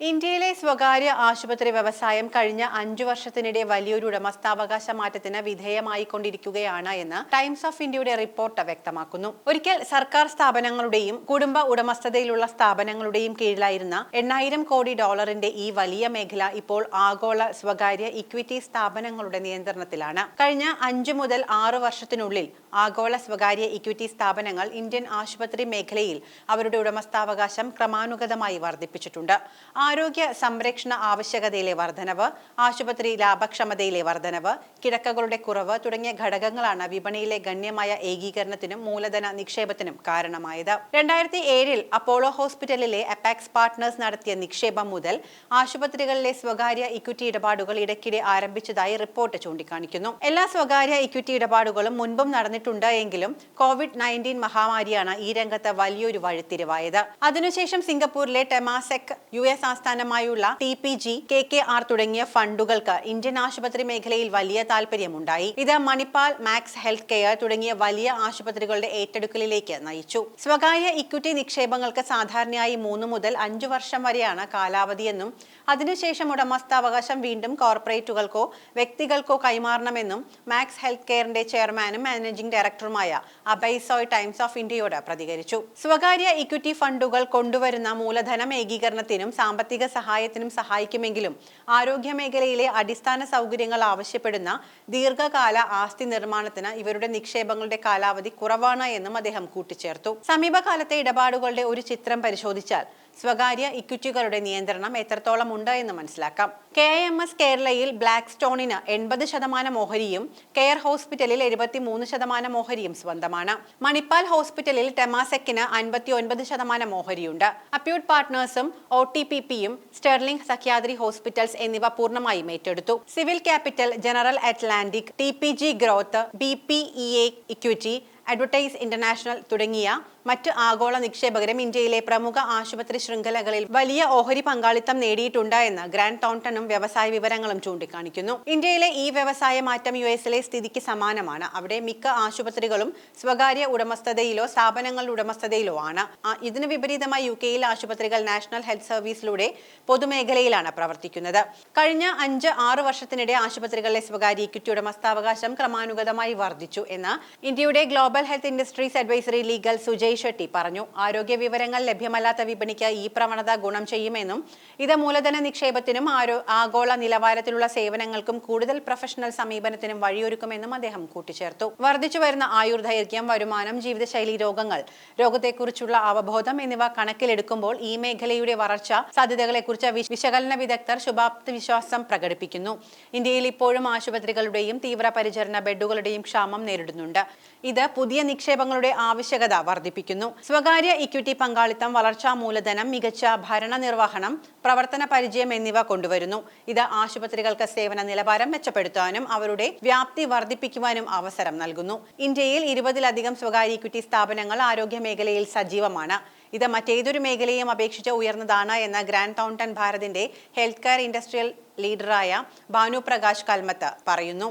ഇന്ത്യയിലെ സ്വകാര്യ ആശുപത്രി വ്യവസായം കഴിഞ്ഞ അഞ്ചു വർഷത്തിനിടെ വലിയൊരു ഉടമസ്ഥാവകാശ മാറ്റത്തിന് വിധേയമായിക്കൊണ്ടിരിക്കുകയാണ് എന്ന് ടൈംസ് ഓഫ് ഇന്ത്യയുടെ റിപ്പോർട്ട് വ്യക്തമാക്കുന്നു. ഒരിക്കൽ സർക്കാർ സ്ഥാപനങ്ങളുടെയും കുടുംബ ഉടമസ്ഥതയിലുള്ള സ്ഥാപനങ്ങളുടെയും കീഴിലായിരുന്ന എണ്ണായിരം കോടി ഡോളറിന്റെ ഈ വലിയ മേഖല ഇപ്പോൾ ആഗോള സ്വകാര്യ ഇക്വിറ്റി സ്ഥാപനങ്ങളുടെ നിയന്ത്രണത്തിലാണ്. കഴിഞ്ഞ അഞ്ചു മുതൽ ആറ് വർഷത്തിനുള്ളിൽ ആഗോള സ്വകാര്യ ഇക്വിറ്റി സ്ഥാപനങ്ങൾ ഇന്ത്യൻ ആശുപത്രി മേഖലയിൽ അവരുടെ ഉടമസ്ഥാവകാശം ക്രമാനുഗതമായി വർദ്ധിപ്പിച്ചിട്ടുണ്ട്. ആരോഗ്യ സംരക്ഷണ ആവശ്യകതയിലെ വർധനവ് ആശുപത്രി ലാഭക്ഷമതയിലെ വർധനവ് കിടക്കകളുടെ കുറവ് തുടങ്ങിയ ഘടകങ്ങളാണ് വിപണിയിലെ ഗണ്യമായ ഏകീകരണത്തിനും മൂലധന നിക്ഷേപത്തിനും കാരണമായത്. രണ്ടായിരത്തി ഏഴിൽ അപ്പോളോ ഹോസ്പിറ്റലിലെ അപാക്സ് പാർട്ട്നേഴ്സ് നടത്തിയ നിക്ഷേപം മുതൽ ആശുപത്രികളിലെ സ്വകാര്യ ഇക്വിറ്റി ഇടപാടുകൾ ഇടയ്ക്കിടെ ആരംഭിച്ചതായി റിപ്പോർട്ട് ചൂണ്ടിക്കാണിക്കുന്നു. എല്ലാ സ്വകാര്യ ഇക്വിറ്റി ഇടപാടുകളും മുൻപും നടന്നിട്ടുണ്ട് എങ്കിലും കോവിഡ് നയന്റീൻ മഹാമാരിയാണ് ഈ രംഗത്ത് വലിയൊരു വഴിത്തിരിവായത്. അതിനുശേഷം സിംഗപ്പൂരിലെ ടെമാസെക് യു എസ് ആസ്ഥാനമായുള്ള T P G K K R തുടങ്ങിയ ഫണ്ടുകൾക്ക് ഇന്ത്യൻ ആശുപത്രി മേഖലയിൽ വലിയ താൽപര്യമുണ്ടായി. ഇത് മണിപ്പാൽ മാക്സ് ഹെൽത്ത് കെയർ തുടങ്ങിയ വലിയ ആശുപത്രികളുടെ ഏറ്റെടുക്കലിലേക്ക് നയിച്ചു. സ്വകാര്യ ഇക്വിറ്റി നിക്ഷേപങ്ങൾക്ക് സാധാരണയായി മൂന്ന് മുതൽ അഞ്ചു വർഷം വരെയാണ് കാലാവധിയെന്നും അതിനുശേഷം ഉടമസ്ഥാവകാശം വീണ്ടും കോർപ്പറേറ്റുകൾക്കോ വ്യക്തികൾക്കോ കൈമാറണമെന്നും മാക്സ് ഹെൽത്ത് കെയറിന്റെ ചെയർമാനും മാനേജിംഗ് ഡയറക്ടറുമായ അബൈസോയ് ടൈംസ് ഓഫ് ഇന്ത്യയോട് പ്രതികരിച്ചു. സ്വകാര്യ ഇക്വിറ്റി ഫണ്ടുകൾ കൊണ്ടുവരുന്ന മൂലധനം ഏകീകരണത്തിനും സാമ്പത്തിക സഹായത്തിനും സഹായിക്കുമെങ്കിലും ആരോഗ്യ മേഖലയിലെ അടിസ്ഥാന സൗകര്യങ്ങൾ ആവശ്യപ്പെടുന്ന ദീർഘകാല ആസ്തി നിർമ്മാണത്തിന് ഇവരുടെ നിക്ഷേപങ്ങളുടെ കാലാവധി കുറവാണ് എന്നും അദ്ദേഹം കൂട്ടിച്ചേർത്തു. സമീപകാലത്തെ ഇടപാടുകളുടെ ഒരു ചിത്രം പരിശോധിച്ചാൽ സ്വകാര്യ ഇക്വിറ്റികളുടെ നിയന്ത്രണം എത്രത്തോളം ഉണ്ട് എന്ന് മനസ്സിലാക്കാം. കെ എം എസ് കേരളയിൽ ബ്ലാക്ക് സ്റ്റോണിന് എൺപത് ശതമാനം ഓഹരിയും കെയർ ഹോസ്പിറ്റലിൽ എഴുപത്തി മൂന്ന് ശതമാനം ഓഹരിയും സ്വന്തമാണ്. മണിപ്പാൽ ഹോസ്പിറ്റലിൽ ടെമാസെക്കിന് അൻപത്തി ഒൻപത് ശതമാനം ഓഹരിയുണ്ട്. അപ്യൂട്ട് പാർട്ട്നേഴ്സും ഒ ടി പി പിയും സ്റ്റെർലിംഗ് സഖ്യാദ്രി ഹോസ്പിറ്റൽസ് എന്നിവ പൂർണമായും ഏറ്റെടുത്തു. Civil capital General Atlantic T P G growth B P E A equity Advent International തുടങ്ങിയ മറ്റ് ആഗോള നിക്ഷേപകരും ഇന്ത്യയിലെ പ്രമുഖ ആശുപത്രി ശൃംഖലകളിൽ വലിയ ഓഹരി പങ്കാളിത്തം നേടിയിട്ടുണ്ട് എന്ന് ഗ്രാൻഡ് തോണ്ടനും വ്യവസായ വിവരങ്ങളും ചൂണ്ടിക്കാണിക്കുന്നു. ഇന്ത്യയിലെ ഈ വ്യവസായ മാറ്റം യു എസിലെ സ്ഥിതിക്ക് സമാനമാണ്. അവിടെ മിക്ക ആശുപത്രികളും സ്വകാര്യ ഉടമസ്ഥതയിലോ സ്ഥാപനങ്ങളുടെ ഉടമസ്ഥതയിലോ ആണ്. ഇതിന് വിപരീതമായി യു കെയിൽ ആശുപത്രികൾ നാഷണൽ ഹെൽത്ത് സർവീസിലൂടെ പൊതുമേഖലയിലാണ് പ്രവർത്തിക്കുന്നത്. കഴിഞ്ഞ അഞ്ച് ആറ് വർഷത്തിനിടെ ആശുപത്രികളിലെ സ്വകാര്യ ഇക്വിറ്റി ഉടമസ്ഥാവകാശം ക്രമാനുഗതമായി വർദ്ധിച്ചു എന്ന് ഇന്ത്യയുടെ global health industries advisory legal Sujay Shetty പറഞ്ഞു ആരോഗ്യ വിവരങ്ങൾ ലഭ്യമല്ലാത്ത വിപണിക്ക് ഈ പ്രവണത ഗുണം ചെയ്യുമെന്നും ഇത് മൂലധന നിക്ഷേപത്തിനും ആഗോള നിലവാരത്തിലുള്ള സേവനങ്ങൾക്കും കൂടുതൽ പ്രൊഫഷണൽ സമീപനത്തിനും വഴിയൊരുക്കുമെന്നും അദ്ദേഹം കൂട്ടിച്ചേർത്തു. വർദ്ധിച്ചു വരുന്ന ആയുർദൈർഘ്യം വരുമാനം ജീവിതശൈലി രോഗങ്ങൾ രോഗത്തെക്കുറിച്ചുള്ള അവബോധം എന്നിവ കണക്കിലെടുക്കുമ്പോൾ ഈ മേഖലയുടെ വളർച്ച സാധ്യതകളെക്കുറിച്ച് വിശകലന വിദഗ്ധർ ശുഭാപ്തി വിശ്വാസം പ്രകടിപ്പിക്കുന്നു. ഇന്ത്യയിൽ ഇപ്പോഴും ആശുപത്രികളുടെയും തീവ്രപരിചരണ ബെഡുകളുടെയും ക്ഷാമം നേരിടുന്നുണ്ട്. ഇത് പുതിയ നിക്ഷേപങ്ങളുടെ ആവശ്യകത വർദ്ധിപ്പിക്കുന്നു സ്വകാര്യ ഇക്വിറ്റി പങ്കാളിത്തം വളർച്ചാ മൂലധനം മികച്ച ഭരണ നിർവഹണം പ്രവർത്തന പരിചയം എന്നിവ കൊണ്ടുവരുന്നു. ഇത് ആശുപത്രികൾക്ക് സേവന നിലവാരം മെച്ചപ്പെടുത്താനും അവരുടെ വ്യാപ്തി വർദ്ധിപ്പിക്കുവാനും അവസരം നൽകുന്നു. ഇന്ത്യയിൽ ഇരുപതിലധികം സ്വകാര്യ ഇക്വിറ്റി സ്ഥാപനങ്ങൾ ആരോഗ്യ മേഖലയിൽ സജീവമാണ്. ഇത് മറ്റേതൊരു മേഖലയും അപേക്ഷിച്ച് ഉയർന്നതാണ് എന്ന ഗ്രാൻഡ് തൗണ്ടൻ ഭാരതിന്റെ ഹെൽത്ത് കെയർ ഇൻഡസ്ട്രിയൽ ലീഡറായ ഭാനു പ്രകാശ് കൽമത്ത് പറയുന്നു.